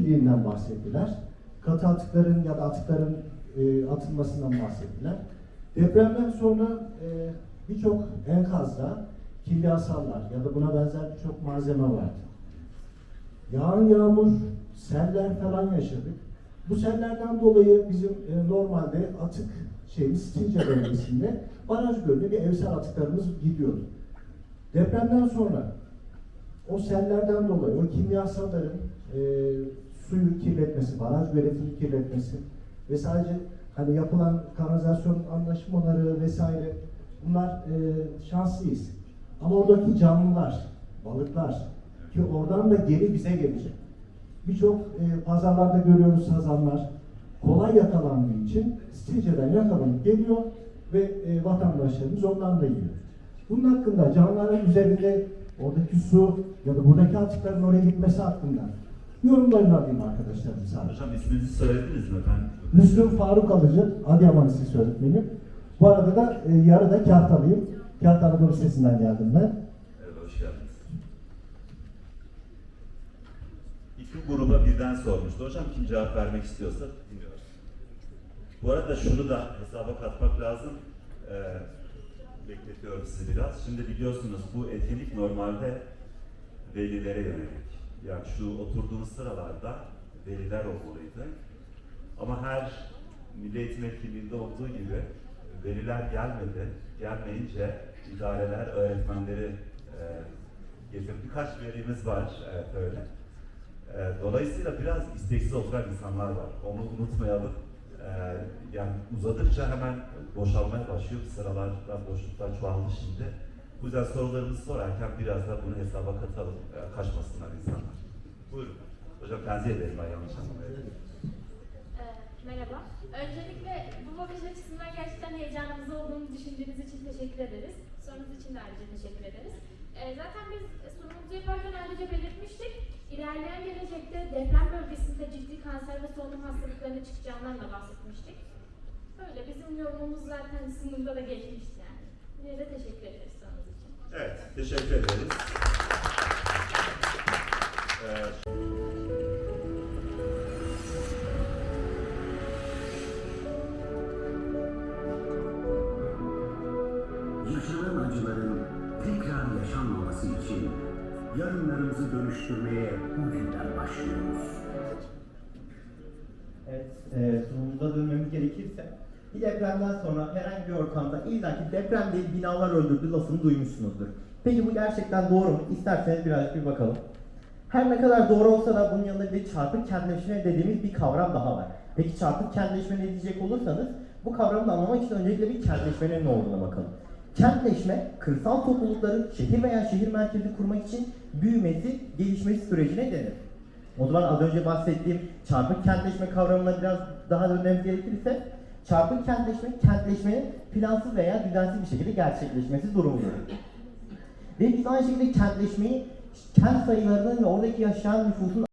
birliğinden bahsettiler. Katı atıkların ya da atıkların e, atılmasından bahsettiler. Depremden sonra e, birçok enkazda kimyasallar ya da buna benzer birçok malzeme vardı. Yağan yağmur, seller falan yaşadık. Bu sellerden dolayı bizim e, normalde atık şeyimiz Stince bölgesinde baraj gölüne bir evsel atıklarımız gidiyordu. Depremden sonra o sellerden dolayı o kimyasalların e, kirletmesi, baraj göletini kirletmesi ve sadece hani yapılan kanalizasyon anlaşmaları vesaire bunlar e, şanslıyız. Ama oradaki canlılar, balıklar ki oradan da geri bize gelecek. Birçok e, pazarlarda görüyoruz sazanlar kolay yakalandığı için Stilce'den yakalanıp geliyor ve e, vatandaşlarımız ondan da yiyor. Bunun hakkında canlıların üzerinde oradaki su ya da buradaki atıkların oraya gitmesi hakkında yorumlarını alayım arkadaşlarım sadece. Hocam isminizi söylediniz mi? Ben Müslüm Faruk Alıcı, Adıyaman Lisesi öğretmenim. Bu arada da e, yarıda Kahtalıyım. Kahta Anadolu Lisesi'nden geldim ben. Evet, hoş geldiniz. İki gruba birden sormuştu. Hocam kim cevap vermek istiyorsa dinliyoruz. Bu arada şunu da hesaba katmak lazım. Ee, bekletiyorum sizi biraz. Şimdi biliyorsunuz bu etkinlik normalde velilere yönelik. Yani şu oturduğumuz sıralarda veliler olmalıydı. Ama her Milli Eğitim Etkinliği'nde olduğu gibi veliler gelmedi. Gelmeyince idareler, öğretmenleri e, getirdi. Birkaç velimiz var evet, öyle. E, dolayısıyla biraz isteksiz oturan insanlar var. Onu unutmayalım. E, yani uzadıkça hemen boşalmaya başlıyor. Sıralardan boşluklar çoğaldı şimdi. Bu yüzden sorularımızı sorarken biraz da bunu hesaba katalım. E, kaçmasınlar insanlar. Buyurun. Hocam tenzih ederim ben yanlış anlamayayım. Ee, Merhaba. Öncelikle bu bakış açısından gerçekten heyecanımız olduğunu düşündüğünüz için teşekkür ederiz. Sorunuz için de ayrıca teşekkür ederiz. Ee, zaten biz sunumumuzu yaparken ayrıca belirtmiştik. İlerleyen gelecekte deprem bölgesinde ciddi kanser ve solunum hastalıklarına çıkacağından da bahsetmiştik. Böyle bizim yorumumuz zaten sunumda da geçmişti yani. Yine de teşekkür ederiz sorunuz için. Evet, teşekkür ederiz. Ee, Yaşanan acıların tekrar yaşanmaması için yarınlarımızı dönüştürmeye bugünden başlıyoruz. Evet, e, sunumumuza dönmemiz gerekirse bir depremden sonra herhangi bir ortamda illaki deprem değil binalar öldürdü lafını duymuşsunuzdur. Peki bu gerçekten doğru mu? İsterseniz birazcık bir bakalım. Her ne kadar doğru olsa da bunun yanında bir çarpık kentleşme dediğimiz bir kavram daha var. Peki çarpık kentleşme ne diyecek olursanız bu kavramı da anlamak için öncelikle bir kentleşmenin ne olduğuna bakalım. Kentleşme, kırsal toplulukların şehir veya şehir merkezi kurmak için büyümesi, gelişmesi sürecine denir. O zaman az önce bahsettiğim çarpık kentleşme kavramına biraz daha dönmemiz gerekirse çarpık kentleşme, kentleşmenin plansız veya düzensiz bir şekilde gerçekleşmesi durumudur. Ve biz aynı şekilde kentleşmeyi kent sayılarının ve oradaki yaşayan nüfusun